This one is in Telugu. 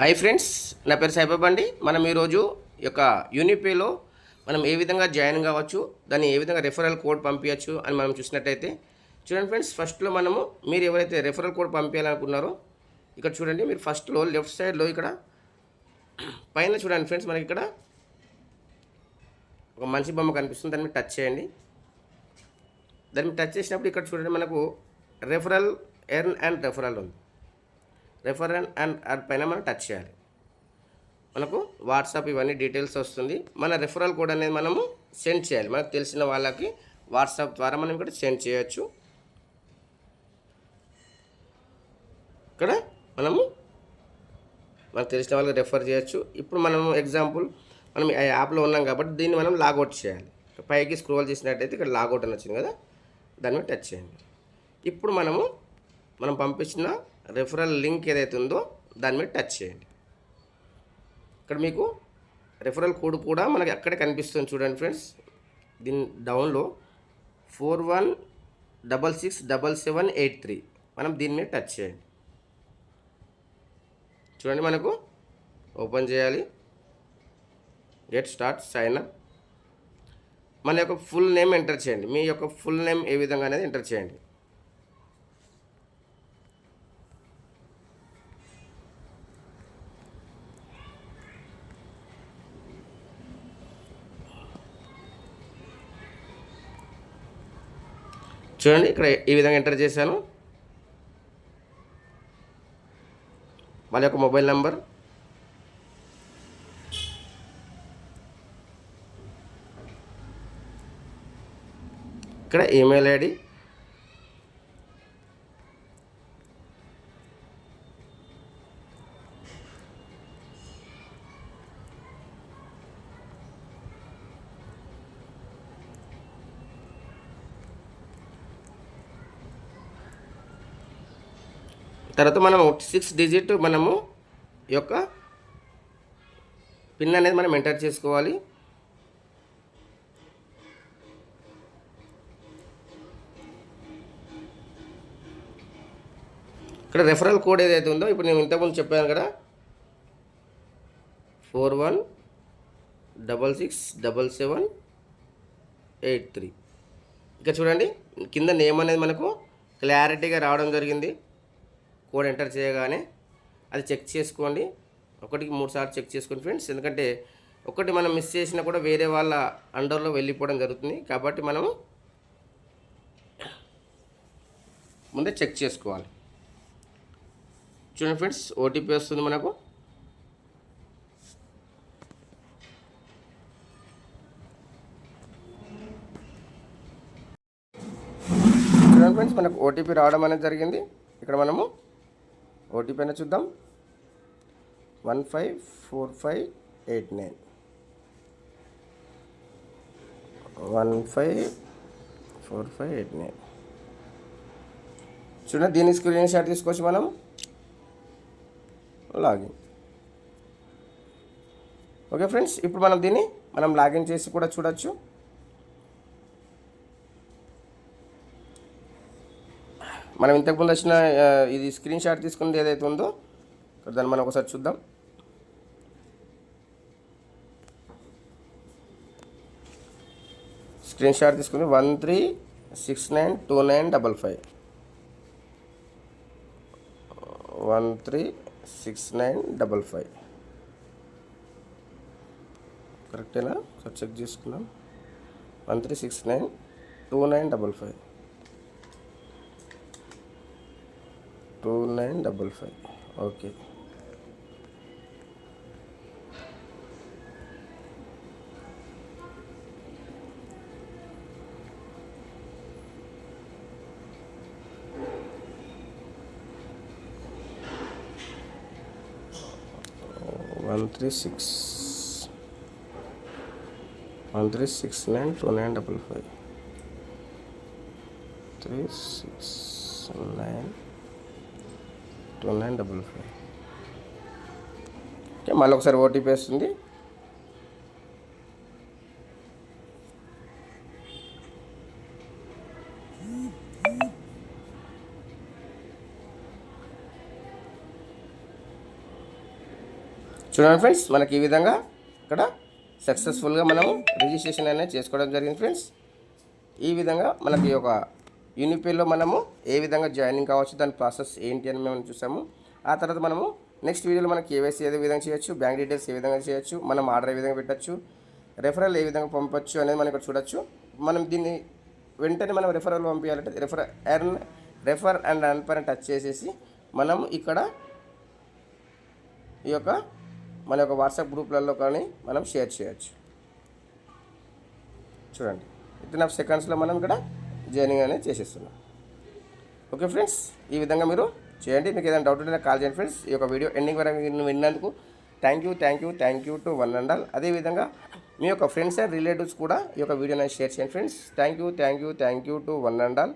హాయ్ ఫ్రెండ్స్ నా పేరు సాయిబాబా అండి. మనం ఈరోజు యొక్క యూనిపేలో మనం ఏ విధంగా జాయిన్ కావచ్చు దాన్ని ఏ విధంగా రెఫరల్ కోడ్ పంపించచ్చు అని మనం చూసినట్టయితే చూడండి ఫ్రెండ్స్ ఫస్ట్లో మనము మీరు ఎవరైతే రెఫరల్ కోడ్ పంపించాలనుకున్నారో ఇక్కడ చూడండి మీరు ఫస్ట్లో లెఫ్ట్ సైడ్లో ఇక్కడ పైన చూడండి ఫ్రెండ్స్ మనకి ఇక్కడ ఒక మనిషి బొమ్మ కనిపిస్తుంది దాన్ని టచ్ చేయండి. దాన్ని టచ్ చేసినప్పుడు ఇక్కడ చూడండి మనకు రెఫరల్ ఎర్న్ అండ్ రెఫరల్ ఉంది. రెఫరల్ అండ్ యాడ్ పైన మనం టచ్ చేయాలి. మనకు వాట్సాప్ ఇవన్నీ డీటెయిల్స్ వస్తుంది. మన రెఫరల్ కోడ్ అనేది మనము సెండ్ చేయాలి. మనకు తెలిసిన వాళ్ళకి వాట్సాప్ ద్వారా మనం ఇక్కడ సెండ్ చేయొచ్చు. ఇక్కడ మనము మనకు తెలిసిన వాళ్ళకి రెఫర్ చేయొచ్చు. ఇప్పుడు మనం ఎగ్జాంపుల్ మనం ఆ యాప్లో ఉన్నాం కాబట్టి దీన్ని మనం లాగౌట్ చేయాలి. పైకి స్క్రోల్ చేసినట్టయితే ఇక్కడ లాగౌట్ అని వచ్చింది కదా దాన్ని టచ్ చేయండి. ఇప్పుడు మనము మనం పంపించిన రెఫరల్ లింక్ ఏదైతే ఉందో దాని మీద టచ్ చేయండి. ఇక్కడ మీకు రెఫరల్ కోడ్ కూడా మనకి అక్కడే కనిపిస్తుంది చూడండి ఫ్రెండ్స్ దీని డౌన్లో four one double six double seven eight three మనం దీని మీద టచ్ చేయండి. చూడండి మనకు ఓపెన్ చేయాలి. గెట్ స్టార్ట్ సైన్ అప్ మన యొక్క ఫుల్ నేమ్ ఎంటర్ చేయండి. మీ యొక్క ఫుల్ నేమ్ ఏ విధంగా అనేది ఎంటర్ చేయండి. చూడండి ఇక్కడ ఈ విధంగా ఎంటర్ చేశాను. వాళ్ళ యొక్క మొబైల్ నెంబర్ ఇక్కడ ఈమెయిల్ ఐడి తర్వాత మనం సిక్స్ డిజిట్ మనము యొక్క పిన్ అనేది మనం ఎంటర్ చేసుకోవాలి. ఇక్కడ రెఫరల్ కోడ్ ఏదైతే ఉందో ఇప్పుడు నేను ఇంతకుముందు చెప్పాను కదా. Four one double six double seven eight three ఇక చూడండి కింద నేమ్ అనేది మనకు క్లారిటీగా రావడం జరిగింది. కోడ్ ఎంటర్ చేయగానే అది చెక్ చేసుకోండి. ఒకటికి మూడు సార్లు చెక్ చేసుకోండి ఫ్రెండ్స్. ఎందుకంటే ఒకటి మనం మిస్ చేసినా కూడా వేరే వాళ్ళ అండర్లో వెళ్ళిపోవడం జరుగుతుంది. కాబట్టి మనము ముందే చెక్ చేసుకోవాలి. చూడండి ఫ్రెండ్స్ ఓటీపీ వస్తుంది మనకు. చూడండి ఫ్రెండ్స్ మనకు ఓటీపీ రావడం అనేది జరిగింది. ఇక్కడ మనము ఓటీపీ అయినా చూద్దాం. One five four five eight nine. One five four five eight nine. చూడండి దీని స్క్రీన్ షాట్ తీసుకోవచ్చు మనం. లాగిన్. ఓకే ఫ్రెండ్స్ ఇప్పుడు మనం దీన్ని మనం లాగిన్ చేసి కూడా చూడొచ్చు. మనం ఇంతకుముందు వచ్చిన ఇది స్క్రీన్ షాట్ తీసుకున్నది ఏదైతే ఉందో దాన్ని మనం ఒకసారి చూద్దాం. స్క్రీన్ షాట్ తీసుకుంది one three six nine two nine double five. One three six nine double five. కరెక్టేనా ఒకసారి చెక్ చేసుకున్నాం one three six nine two nine double five. Two nine double five okay one three six one three six nine two nine double five three six nine two nine double five. Okay మళ్ళీ ఒకసారి ఓటీపీ వస్తుంది. చూడండి ఫ్రెండ్స్ మనకి ఈ విధంగా ఇక్కడ సక్సెస్ఫుల్గా మనము రిజిస్ట్రేషన్ అనేది చేసుకోవడం జరిగింది ఫ్రెండ్స్. ఈ విధంగా మనకి ఒక యూనిపేలో మనము ఏ విధంగా జాయినింగ్ కావచ్చు దాని ప్రాసెస్ ఏంటి అని మేము చూసాము. ఆ తర్వాత మనము నెక్స్ట్ వీడియోలో మనం కేవైసీ ఏ విధంగా చేయొచ్చు బ్యాంక్ డీటెయిల్స్ ఏ విధంగా చేయొచ్చు మనం ఆర్డర్ ఏ విధంగా పెట్టచ్చు రెఫరల్ ఏ విధంగా పంపొచ్చు అనేది మనం ఇక్కడ చూడొచ్చు. మనం దీన్ని వెంటనే మనం రెఫరల్ పంపించాలంటే refer earn refer and earn పైన టచ్ చేసేసి మనం ఇక్కడ ఈ యొక్క మన యొక్క వాట్సాప్ గ్రూప్లలో కానీ మనం షేర్ చేయొచ్చు. చూడండి. విత్ ఆఫ్ సెకండ్స్లో మనం ఇక్కడ జాయినింగ్ అనేది చేసేస్తున్నాం. ఓకే ఫ్రెండ్స్ ఈ విధంగా మీరు చేయండి. మీకు ఏదైనా డౌట్ ఉంటే కాల్ చేయండి ఫ్రెండ్స్. ఈ యొక్క వీడియో ఎండింగ్ వరకు విన్నందుకు thank you thank you thank you to one and all అదేవిధంగా మీ యొక్క ఫ్రెండ్స్ అండ్ రిలేటివ్స్ కూడా ఈ యొక్క వీడియోని షేర్ చేయండి friends. Thank you thank you thank you to one and all